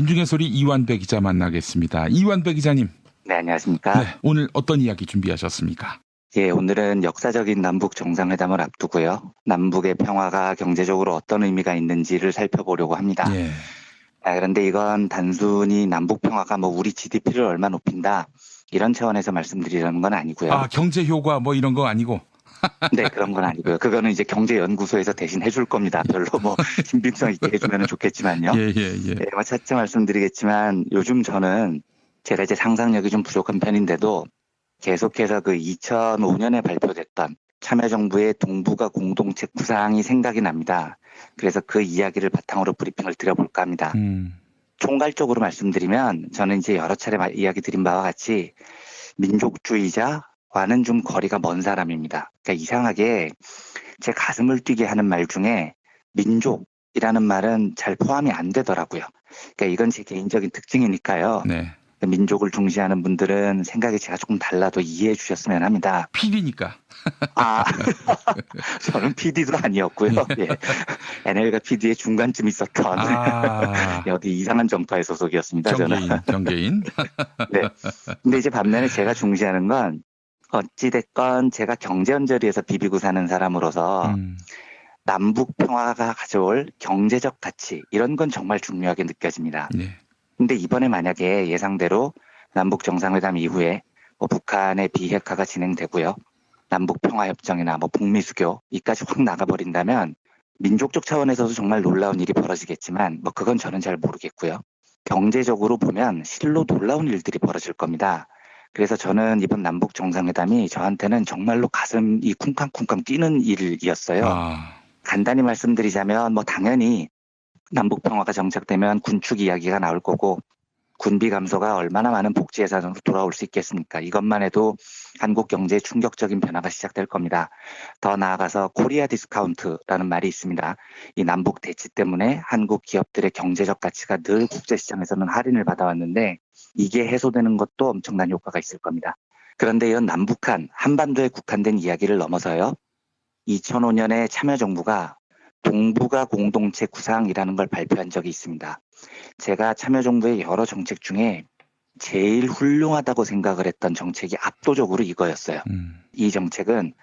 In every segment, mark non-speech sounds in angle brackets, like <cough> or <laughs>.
민중의 소리 이완배 기자 만나겠습니다. 이완배 기자님, 네, 안녕하십니까. 네, 오늘 어떤 이야기 준비하셨습니까? 예, 오늘은 역사적인 남북 정상회담을 앞두고요. 남북의 평화가 경제적으로 어떤 의미가 있는지를 살펴보려고 합니다. 예. 아, 그런데 이건 단순히 남북 평화가 뭐 우리 GDP를 얼마 높인다 이런 차원에서 말씀드리려는 건 아니고요. 아, 경제 효과 뭐 이런 거 아니고. 네, 그런 건 아니고요. 그거는 이제 경제연구소에서 대신 해줄 겁니다. 별로 뭐 <laughs> 신빙성 있게 해주면 좋겠지만요. 예, 예, 예. 네, 뭐 차차 말씀드리겠지만 요즘 저는 제가 이제 상상력이 좀 부족한 편인데도 계속해서 그 2005년에 발표됐던 참여정부의 동북아 공동체 구상이 생각이 납니다. 그래서 그 이야기를 바탕으로 브리핑을 드려볼까 합니다. 음, 총괄적으로 말씀드리면 저는 이제 여러 차례 마- 이야기 드린 바와 같이 민족주의자 와는 좀 거리가 먼 사람입니다. 그러니까 이상하게 제 가슴을 뛰게 하는 말 중에 민족이라는 말은 잘 포함이 안 되더라고요. 그러니까 이건 제 개인적인 특징이니까요. 네. 민족을 중시하는 분들은 생각이 제가 조금 달라도 이해해 주셨으면 합니다. 필이니까. 아, <laughs> 저는 PD도 아니었고요. 예. NL과 PD의 중간쯤 있었던 아, <laughs> 어디 이상한 정파의 소속이었습니다. 저는. 경계인, 경계인. <laughs> 네. 근데 이제 반면에 제가 중시하는 건 어찌됐건 제가 경제 언저리에서 비비고 사는 사람으로서 음, 남북 평화가 가져올 경제적 가치 이런 건 정말 중요하게 느껴집니다. 네. 근데 이번에 만약에 예상대로 남북 정상회담 이후에 뭐 북한의 비핵화가 진행되고요. 남북 평화 협정이나 뭐 북미 수교 이까지 확 나가 버린다면 민족적 차원에서도 정말 놀라운 일이 벌어지겠지만 뭐 그건 저는 잘 모르겠고요. 경제적으로 보면 실로 놀라운 일들이 벌어질 겁니다. 그래서 저는 이번 남북 정상회담이 저한테는 정말로 가슴이 쿵쾅쿵쾅 뛰는 일이었어요. 아, 간단히 말씀드리자면 뭐 당연히 남북 평화가 정착되면 군축 이야기가 나올 거고 군비 감소가 얼마나 많은 복지 예산으로 돌아올 수 있겠습니까? 이것만 해도 한국 경제에 충격적인 변화가 시작될 겁니다. 더 나아가서 코리아 디스카운트라는 말이 있습니다. 이 남북 대치 때문에 한국 기업들의 경제적 가치가 늘 국제시장에서는 할인을 받아왔는데 이게 해소되는 것도 엄청난 효과가 있을 겁니다. 그런데 이런 남북한 한반도에 국한된 이야기를 넘어서요. 2005년에 참여정부가 동북아 공동체 구상이라는 걸 발표한 적이 있습니다. 제가 참여정부의 여러 정책 중에 제일 훌륭하다고 생각을 했던 정책이 압도적으로 이거였어요. 음, 이 정책은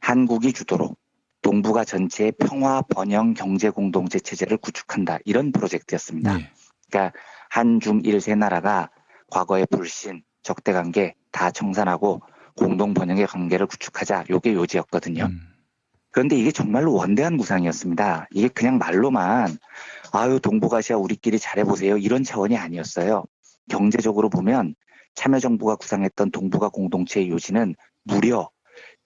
한국이 주도로 동북아 전체의 평화 번영 경제 공동체 체제를 구축한다. 이런 프로젝트였습니다. 예. 그러니까 한중일 세 나라가 과거의 불신, 적대 관계 다 청산하고 공동 번영의 관계를 구축하자. 요게 요지였거든요. 음, 그런데 이게 정말로 원대한 구상이었습니다. 이게 그냥 말로만 아유 동북아시아 우리끼리 잘해보세요 이런 차원이 아니었어요. 경제적으로 보면 참여정부가 구상했던 동북아 공동체의 요지는 무려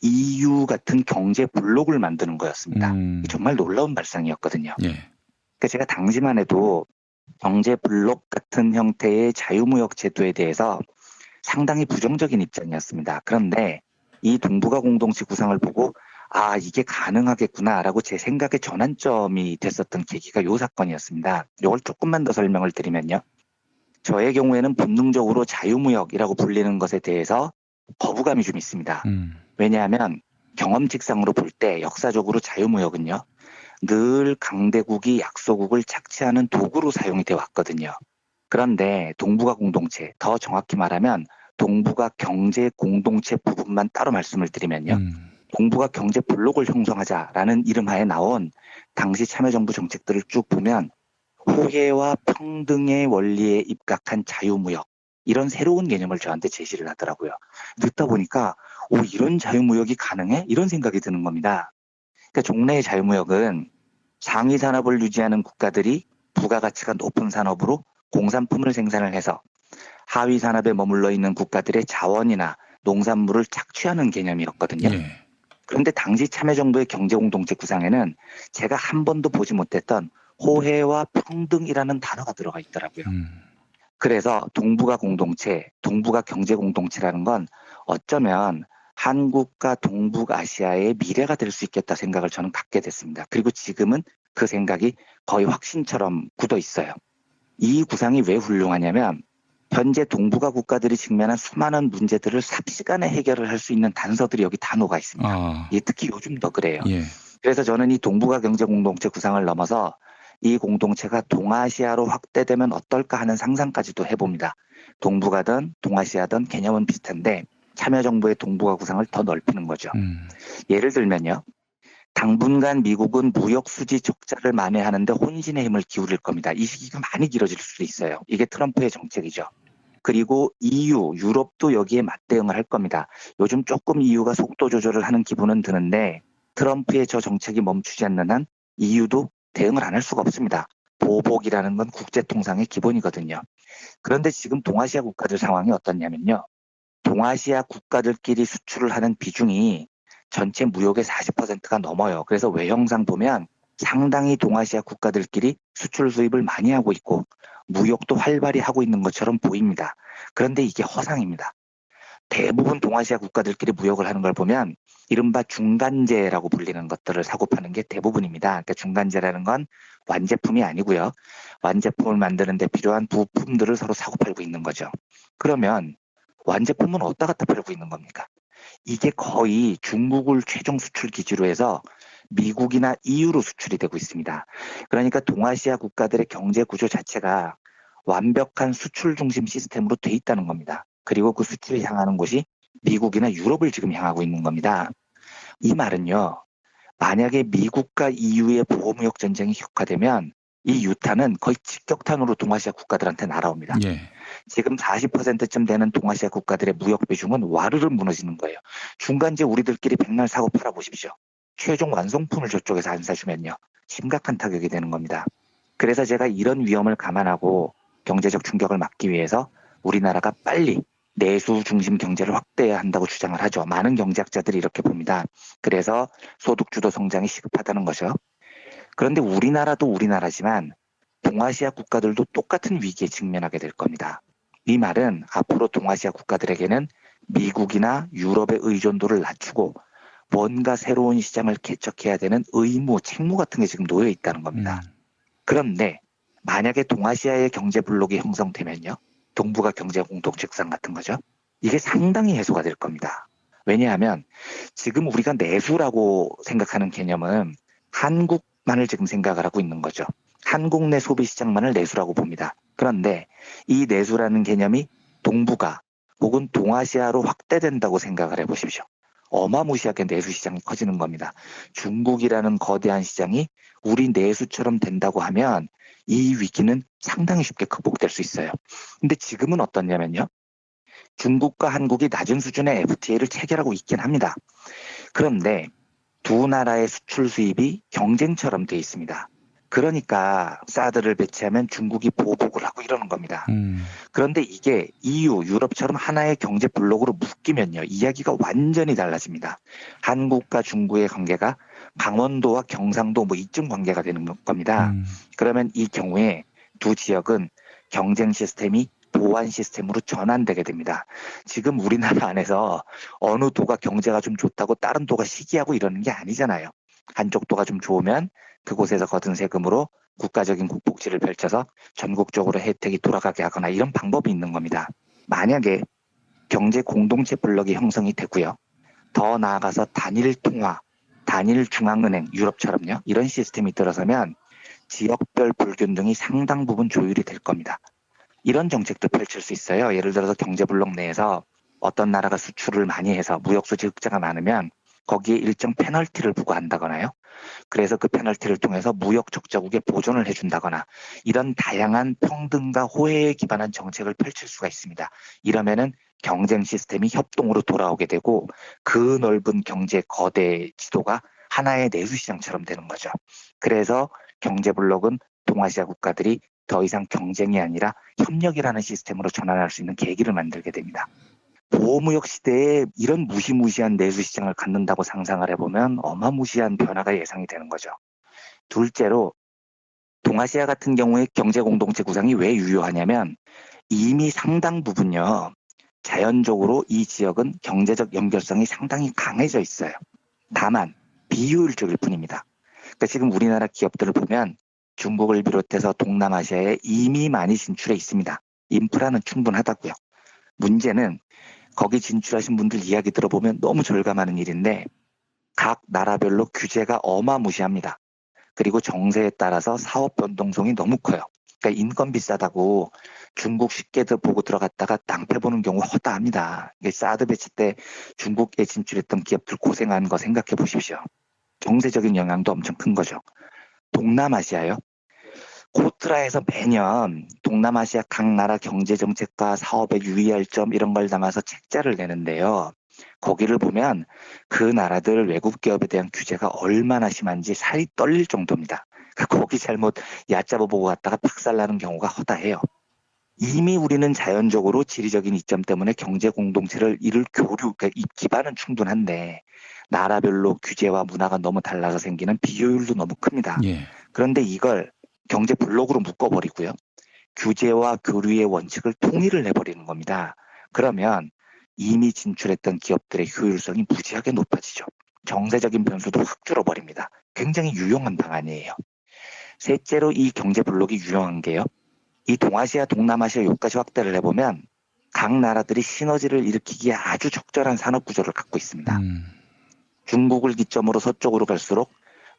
EU 같은 경제 블록을 만드는 거였습니다. 음, 정말 놀라운 발상이었거든요. 예. 그러니까 제가 당시만 해도 경제 블록 같은 형태의 자유무역 제도에 대해서 상당히 부정적인 입장이었습니다. 그런데 이 동북아 공동체 구상을 보고 아 이게 가능하겠구나라고 제 생각의 전환점이 됐었던 계기가 요 사건이었습니다. 이걸 조금만 더 설명을 드리면요. 저의 경우에는 본능적으로 자유무역이라고 불리는 것에 대해서 거부감이 좀 있습니다. 음, 왜냐하면 경험칙상으로 볼 때 역사적으로 자유무역은요. 늘 강대국이 약소국을 착취하는 도구로 사용이 돼 왔거든요. 그런데 동북아 공동체, 더 정확히 말하면 동북아 경제 공동체 부분만 따로 말씀을 드리면요. 음, 동북아 경제 블록을 형성하자라는 이름하에 나온 당시 참여정부 정책들을 쭉 보면 호혜와 평등의 원리에 입각한 자유무역 이런 새로운 개념을 저한테 제시를 하더라고요. 듣다 보니까 오 이런 자유무역이 가능해? 이런 생각이 드는 겁니다. 그러니까 종래의 자유무역은 상위 산업을 유지하는 국가들이 부가가치가 높은 산업으로 공산품을 생산을 해서 하위 산업에 머물러 있는 국가들의 자원이나 농산물을 착취하는 개념이었거든요. 예. 그런데 당시 참여정부의 경제공동체 구상에는 제가 한 번도 보지 못했던 호혜와 평등이라는 단어가 들어가 있더라고요. 음, 그래서 동북아 공동체, 동북아 경제 공동체라는 건 어쩌면 한국과 동북아시아의 미래가 될 수 있겠다 생각을 저는 갖게 됐습니다. 그리고 지금은 그 생각이 거의 확신처럼 굳어 있어요. 이 구상이 왜 훌륭하냐면 현재 동북아 국가들이 직면한 수많은 문제들을 삽시간에 해결을 할 수 있는 단서들이 여기 다 녹아 있습니다. 아, 예, 특히 요즘 더 그래요. 예. 그래서 저는 이 동북아 경제 공동체 구상을 넘어서 이 공동체가 동아시아로 확대되면 어떨까 하는 상상까지도 해봅니다. 동북아든 동아시아든 개념은 비슷한데 참여정부의 동북아 구상을 더 넓히는 거죠. 음. 예를 들면요. 당분간 미국은 무역 수지 적자를 만회하는데 혼신의 힘을 기울일 겁니다. 이 시기가 많이 길어질 수도 있어요. 이게 트럼프의 정책이죠. 그리고 EU, 유럽도 여기에 맞대응을 할 겁니다. 요즘 조금 EU가 속도 조절을 하는 기분은 드는데 트럼프의 저 정책이 멈추지 않는 한 EU도 대응을 안 할 수가 없습니다. 보복이라는 건 국제 통상의 기본이거든요. 그런데 지금 동아시아 국가들 상황이 어떻냐면요. 동아시아 국가들끼리 수출을 하는 비중이 전체 무역의 40%가 넘어요. 그래서 외형상 보면 상당히 동아시아 국가들끼리 수출 수입을 많이 하고 있고 무역도 활발히 하고 있는 것처럼 보입니다. 그런데 이게 허상입니다. 대부분 동아시아 국가들끼리 무역을 하는 걸 보면 이른바 중간재라고 불리는 것들을 사고 파는 게 대부분입니다. 그러니까 중간재라는 건 완제품이 아니고요. 완제품을 만드는 데 필요한 부품들을 서로 사고 팔고 있는 거죠. 그러면 완제품은 어디다 갖다 팔고 있는 겁니까? 이게 거의 중국을 최종 수출 기지로 해서 미국이나 EU로 수출이 되고 있습니다. 그러니까 동아시아 국가들의 경제 구조 자체가 완벽한 수출 중심 시스템으로 돼 있다는 겁니다. 그리고 그 수출이 향하는 곳이 미국이나 유럽을 지금 향하고 있는 겁니다. 이 말은요. 만약에 미국과 EU의 보호무역 전쟁이 격화되면 이 유탄은 거의 직격탄으로 동아시아 국가들한테 날아옵니다. 예. 지금 40%쯤 되는 동아시아 국가들의 무역 비중은 와르르 무너지는 거예요. 중간재 우리들끼리 백날 사고 팔아 보십시오. 최종 완성품을 저쪽에서 안 사주면요. 심각한 타격이 되는 겁니다. 그래서 제가 이런 위험을 감안하고 경제적 충격을 막기 위해서 우리나라가 빨리 내수 중심 경제를 확대해야 한다고 주장을 하죠. 많은 경제학자들이 이렇게 봅니다. 그래서 소득 주도 성장이 시급하다는 거죠. 그런데 우리나라도 우리나라지만 동아시아 국가들도 똑같은 위기에 직면하게 될 겁니다. 이 말은 앞으로 동아시아 국가들에게는 미국이나 유럽의 의존도를 낮추고 뭔가 새로운 시장을 개척해야 되는 의무, 책무 같은 게 지금 놓여 있다는 겁니다. 음. 그런데 만약에 동아시아의 경제 블록이 형성되면요. 동북아 경제 공동책상 같은 거죠. 이게 상당히 해소가 될 겁니다. 왜냐하면 지금 우리가 내수라고 생각하는 개념은 한국만을 지금 생각을 하고 있는 거죠. 한국 내 소비 시장만을 내수라고 봅니다. 그런데 이 내수라는 개념이 동북아 혹은 동아시아로 확대된다고 생각을 해보십시오. 어마무시하게 내수 시장이 커지는 겁니다. 중국이라는 거대한 시장이 우리 내수처럼 된다고 하면 이 위기는 상당히 쉽게 극복될 수 있어요. 근데 지금은 어떻냐면요. 중국과 한국이 낮은 수준의 FTA를 체결하고 있긴 합니다. 그런데 두 나라의 수출 수입이 경쟁처럼 돼 있습니다. 그러니까 사드를 배치하면 중국이 보복을 하고 이러는 겁니다. 음. 그런데 이게 EU, 유럽처럼 하나의 경제 블록으로 묶이면요. 이야기가 완전히 달라집니다. 한국과 중국의 관계가 강원도와 경상도 뭐 이쯤 관계가 되는 겁니다. 음. 그러면 이 경우에 두 지역은 경쟁 시스템이 보완 시스템으로 전환되게 됩니다. 지금 우리나라 안에서 어느 도가 경제가 좀 좋다고 다른 도가 시기하고 이러는 게 아니잖아요. 한쪽 도가 좀 좋으면 그곳에서 거둔 세금으로 국가적인 국복지를 펼쳐서 전국적으로 혜택이 돌아가게 하거나 이런 방법이 있는 겁니다. 만약에 경제 공동체 블록이 형성이 되고요. 더 나아가서 단일 통화, 단일 중앙은행, 유럽처럼요. 이런 시스템이 들어서면 지역별 불균등이 상당 부분 조율이 될 겁니다. 이런 정책도 펼칠 수 있어요. 예를 들어서 경제 블록 내에서 어떤 나라가 수출을 많이 해서 무역 수지 흑자가 많으면 거기에 일정 페널티를 부과한다거나요. 그래서 그 페널티를 통해서 무역 적자국에 보존을 해준다거나 이런 다양한 평등과 호혜에 기반한 정책을 펼칠 수가 있습니다. 이러면은 경쟁 시스템이 협동으로 돌아오게 되고 그 넓은 경제 거대 지도가 하나의 내수 시장처럼 되는 거죠. 그래서 경제 블록은 동아시아 국가들이 더 이상 경쟁이 아니라 협력이라는 시스템으로 전환할 수 있는 계기를 만들게 됩니다. 보호무역 시대에 이런 무시무시한 내수 시장을 갖는다고 상상을 해보면 어마무시한 변화가 예상이 되는 거죠. 둘째로 동아시아 같은 경우에 경제 공동체 구상이 왜 유효하냐면 이미 상당 부분요 자연적으로 이 지역은 경제적 연결성이 상당히 강해져 있어요. 다만 비효율적일 뿐입니다. 그러니까 지금 우리나라 기업들을 보면 중국을 비롯해서 동남아시아에 이미 많이 진출해 있습니다. 인프라는 충분하다고요. 문제는 거기 진출하신 분들 이야기 들어보면 너무 절감하는 일인데 각 나라별로 규제가 어마무시합니다. 그리고 정세에 따라서 사업 변동성이 너무 커요. 그러니까 인건 비싸다고 중국 쉽게 들 보고 들어갔다가 낭패 보는 경우 허다합니다. 이게 사드 배치 때 중국에 진출했던 기업들 고생한 거 생각해 보십시오. 정세적인 영향도 엄청 큰 거죠. 동남아시아요. 코트라에서 매년 동남아시아 각 나라 경제 정책과 사업에 유의할 점 이런 걸 담아서 책자를 내는데요. 거기를 보면 그 나라들 외국 기업에 대한 규제가 얼마나 심한지 살이 떨릴 정도입니다. <laughs> 그러니까 거기 잘못 얕잡아 보고 갔다가 박살나는 경우가 허다해요. 이미 우리는 자연적으로 지리적인 이점 때문에 경제 공동체를 이룰 교류, 그러니까 이 기반은 충분한데 나라별로 규제와 문화가 너무 달라서 생기는 비효율도 너무 큽니다. 예. 그런데 이걸 경제 블록으로 묶어버리고요. 규제와 교류의 원칙을 통일을 해버리는 겁니다. 그러면 이미 진출했던 기업들의 효율성이 무지하게 높아지죠. 정세적인 변수도 확 줄어버립니다. 굉장히 유용한 방안이에요. 셋째로 이 경제 블록이 유용한 게요. 이 동아시아, 동남아시아 여기까지 확대를 해보면 각 나라들이 시너지를 일으키기에 아주 적절한 산업 구조를 갖고 있습니다. 음. 중국을 기점으로 서쪽으로 갈수록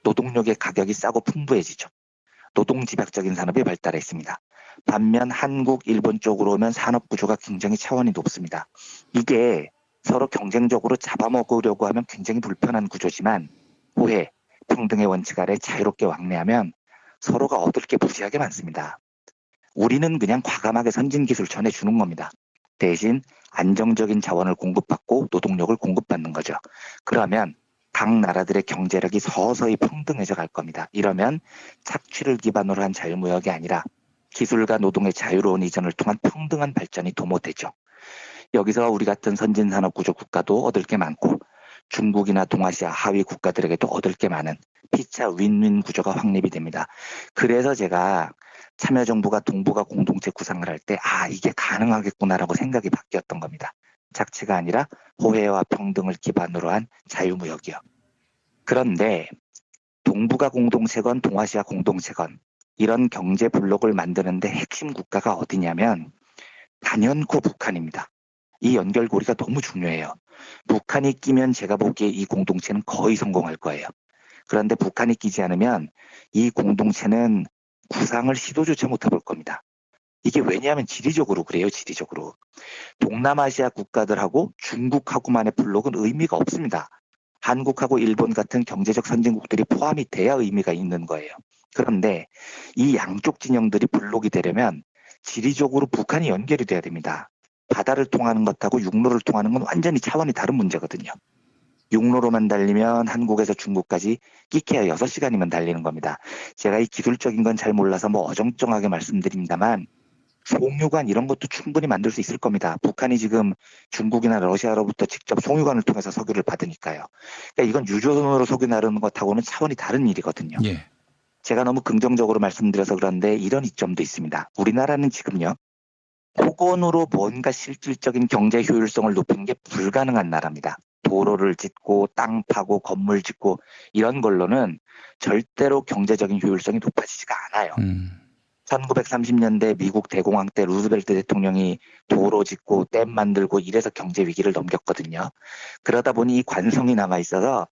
노동력의 가격이 싸고 풍부해지죠. 노동 집약적인 산업이 발달했습니다. 반면 한국, 일본 쪽으로 오면 산업 구조가 굉장히 차원이 높습니다. 이게 서로 경쟁적으로 잡아먹으려고 하면 굉장히 불편한 구조지만 호혜, 평등의 원칙 아래 자유롭게 왕래하면 서로가 얻을 게 무지하게 많습니다. 우리는 그냥 과감하게 선진 기술 전해주는 겁니다. 대신 안정적인 자원을 공급받고 노동력을 공급받는 거죠. 그러면 각 나라들의 경제력이 서서히 평등해져 갈 겁니다. 이러면 착취를 기반으로 한 자유무역이 아니라 기술과 노동의 자유로운 이전을 통한 평등한 발전이 도모되죠. 여기서 우리 같은 선진산업 구조 국가도 얻을 게 많고 중국이나 동아시아 하위 국가들에게도 얻을 게 많은 피차 윈윈 구조가 확립이 됩니다. 그래서 제가 참여정부가 동북아 공동체 구상을 할 때 아 이게 가능하겠구나라고 생각이 바뀌었던 겁니다. 착취가 아니라 호혜와 평등을 기반으로 한 자유무역이요. 그런데 동북아 공동체건 동아시아 공동체건 이런 경제 블록을 만드는데 핵심 국가가 어디냐면 단연코 북한입니다. 이 연결고리가 너무 중요해요. 북한이 끼면 제가 보기에 이 공동체는 거의 성공할 거예요. 그런데 북한이 끼지 않으면 이 공동체는 구상을 시도조차 못 해볼 겁니다. 이게 왜냐하면 지리적으로 그래요, 지리적으로. 동남아시아 국가들하고 중국하고만의 블록은 의미가 없습니다. 한국하고 일본 같은 경제적 선진국들이 포함이 돼야 의미가 있는 거예요. 그런데 이 양쪽 진영들이 블록이 되려면 지리적으로 북한이 연결이 돼야 됩니다. 바다를 통하는 것하고 육로를 통하는 건 완전히 차원이 다른 문제거든요. 육로로만 달리면 한국에서 중국까지 끼케야 6시간이면 달리는 겁니다. 제가 이 기술적인 건 잘 몰라서 뭐 어정쩡하게 말씀드립니다만 송유관 이런 것도 충분히 만들 수 있을 겁니다. 북한이 지금 중국이나 러시아로부터 직접 송유관을 통해서 석유를 받으니까요. 그러니까 이건 유조선으로 석유 나르는 것하고는 차원이 다른 일이거든요. 예. 제가 너무 긍정적으로 말씀드려서 그런데 이런 이점도 있습니다. 우리나라는 지금요. 폭언으로 뭔가 실질적인 경제 효율성을 높이는 게 불가능한 나라입니다. 도로를 짓고 땅 파고 건물 짓고 이런 걸로는 절대로 경제적인 효율성이 높아지지가 않아요. 음. 1930년대 미국 대공황 때 루즈벨트 대통령이 도로 짓고 댐 만들고 이래서 경제 위기를 넘겼거든요. 그러다 보니 이 관성이 남아 있어서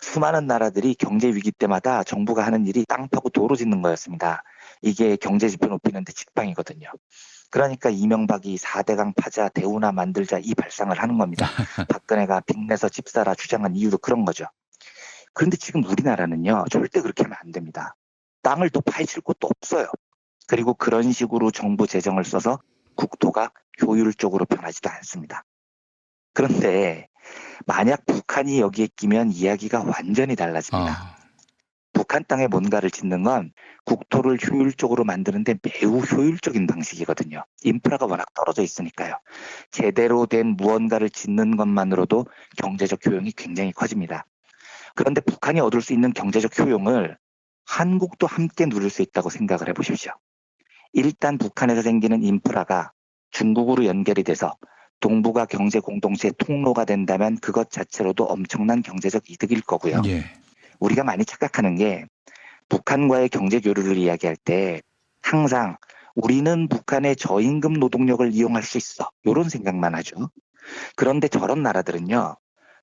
수많은 나라들이 경제 위기 때마다 정부가 하는 일이 땅 파고 도로 짓는 거였습니다. 이게 경제 지표 높이는 데 직방이거든요. 그러니까 이명박이 4대강 파자 대우나 만들자 이 발상을 하는 겁니다. <laughs> 박근혜가 빚내서 집 사라 주장한 이유도 그런 거죠. 그런데 지금 우리나라는요 절대 그렇게 하면 안 됩니다. 땅을 또 파헤칠 곳도 없어요. 그리고 그런 식으로 정부 재정을 써서 국토가 효율적으로 변하지도 않습니다. 그런데 만약 북한이 여기에 끼면 이야기가 완전히 달라집니다. 아. 북한 땅에 뭔가를 짓는 건 국토를 효율적으로 만드는데 매우 효율적인 방식이거든요. 인프라가 워낙 떨어져 있으니까요. 제대로 된 무언가를 짓는 것만으로도 경제적 효용이 굉장히 커집니다. 그런데 북한이 얻을 수 있는 경제적 효용을 한국도 함께 누릴 수 있다고 생각을 해보십시오. 일단 북한에서 생기는 인프라가 중국으로 연결이 돼서 동북아 경제 공동체 통로가 된다면 그것 자체로도 엄청난 경제적 이득일 거고요. 예. 우리가 많이 착각하는 게 북한과의 경제 교류를 이야기할 때 항상 우리는 북한의 저임금 노동력을 이용할 수 있어. 이런 생각만 하죠. 그런데 저런 나라들은요.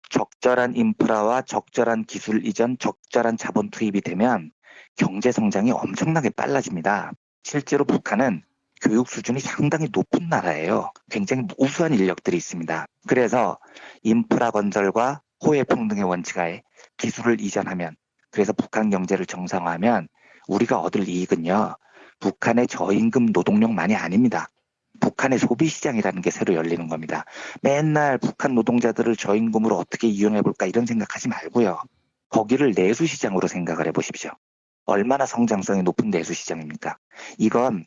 적절한 인프라와 적절한 기술 이전, 적절한 자본 투입이 되면 경제 성장이 엄청나게 빨라집니다. 실제로 북한은 교육 수준이 상당히 높은 나라예요. 굉장히 우수한 인력들이 있습니다. 그래서 인프라 건설과 호혜 평등의 원칙하에 기술을 이전하면 그래서 북한 경제를 정상화하면 우리가 얻을 이익은요. 북한의 저임금 노동력만이 아닙니다. 북한의 소비 시장이라는 게 새로 열리는 겁니다. 맨날 북한 노동자들을 저임금으로 어떻게 이용해 볼까 이런 생각하지 말고요. 거기를 내수 시장으로 생각을 해 보십시오. 얼마나 성장성이 높은 내수 시장입니까? 이건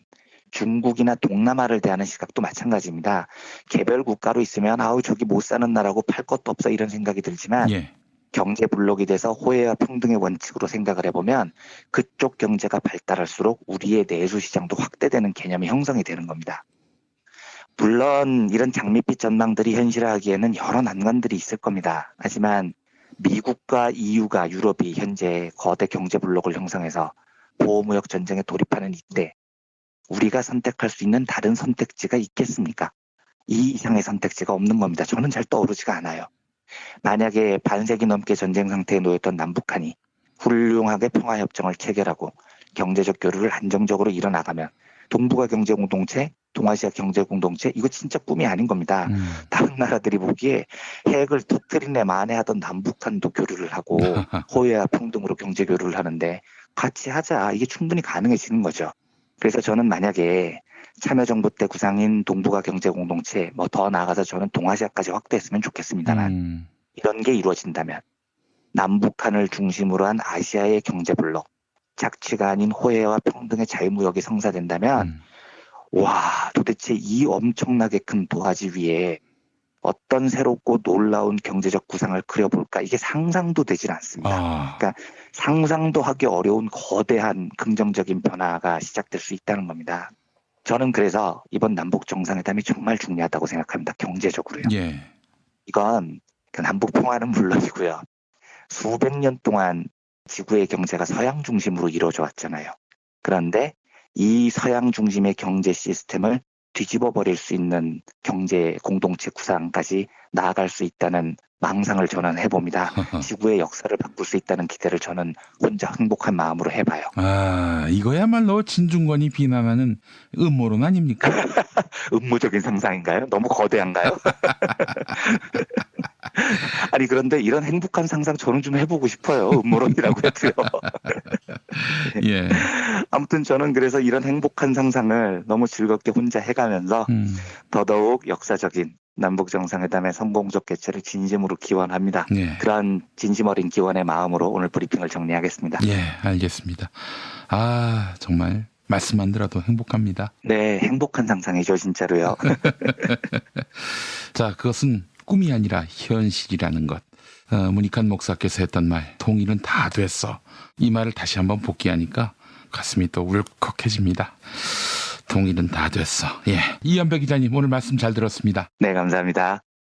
중국이나 동남아를 대하는 시각도 마찬가지입니다. 개별 국가로 있으면 아우 저기 못 사는 나라고 팔 것도 없어 이런 생각이 들지만 예. 경제 블록이 돼서 호혜와 평등의 원칙으로 생각을 해보면 그쪽 경제가 발달할수록 우리의 내수 시장도 확대되는 개념이 형성이 되는 겁니다. 물론 이런 장밋빛 전망들이 현실화하기에는 여러 난관들이 있을 겁니다. 하지만 미국과 EU가 유럽이 현재 거대 경제 블록을 형성해서 보호무역 전쟁에 돌입하는 이때 우리가 선택할 수 있는 다른 선택지가 있겠습니까? 이 이상의 선택지가 없는 겁니다. 저는 잘 떠오르지가 않아요. 만약에 반세기 넘게 전쟁 상태에 놓였던 남북한이 훌륭하게 평화협정을 체결하고 경제적 교류를 안정적으로 이뤄나가면 동북아 경제 공동체, 동아시아 경제 공동체 이거 진짜 꿈이 아닌 겁니다. 음. 다른 나라들이 보기에 핵을 터뜨리네 만에하던 남북한도 교류를 하고 <laughs> 호혜와 평등으로 경제 교류를 하는데 같이 하자 이게 충분히 가능해지는 거죠. 그래서 저는 만약에 참여정부 때 구상인 동북아 경제 공동체 뭐 더 나아가서 저는 동아시아까지 확대했으면 좋겠습니다만 음. 이런 게 이루어진다면 남북한을 중심으로 한 아시아의 경제 블록 착취가 아닌 호혜와 평등의 자유무역이 성사된다면 음. 와 도대체 이 엄청나게 큰 도화지 위에 어떤 새롭고 놀라운 경제적 구상을 그려볼까 이게 상상도 되질 않습니다. 아. 상상도 하기 어려운 거대한 긍정적인 변화가 시작될 수 있다는 겁니다. 저는 그래서 이번 남북 정상회담이 정말 중요하다고 생각합니다. 경제적으로요. 예. 이건 그 남북 평화는 물론이고요. 수백 년 동안 지구의 경제가 서양 중심으로 이루어져 왔잖아요. 그런데 이 서양 중심의 경제 시스템을 뒤집어 버릴 수 있는 경제 공동체 구상까지 나아갈 수 있다는 망상을 저는 해봅니다. <laughs> 지구의 역사를 바꿀 수 있다는 기대를 저는 혼자 행복한 마음으로 해봐요. 아, 이거야말로 진중권이 비난하는 음모론 아닙니까? <laughs> 음모적인 상상인가요? 너무 거대한가요? <laughs> 아니 그런데 이런 행복한 상상 저는 좀 해보고 싶어요. 음모론이라고 해도요. 예. 아무튼 저는 그래서 이런 행복한 상상을 너무 즐겁게 혼자 해가면서 음. 더더욱 역사적인 남북 정상회담의 성공적 개최를 진심으로 기원합니다. 예. 그러한 진심 어린 기원의 마음으로 오늘 브리핑을 정리하겠습니다. 예, 알겠습니다. 아, 정말 말씀만 들어도 행복합니다. 네, 행복한 상상이죠, 진짜로요. <laughs> 자, 그것은 꿈이 아니라 현실이라는 것. 어, 문익한 목사께서 했던 말, 통일은 다 됐어. 이 말을 다시 한번 복귀하니까 가슴이 또 울컥해집니다. 통일은 다 됐어. 예. 이현배 기자님, 오늘 말씀 잘 들었습니다. 네, 감사합니다.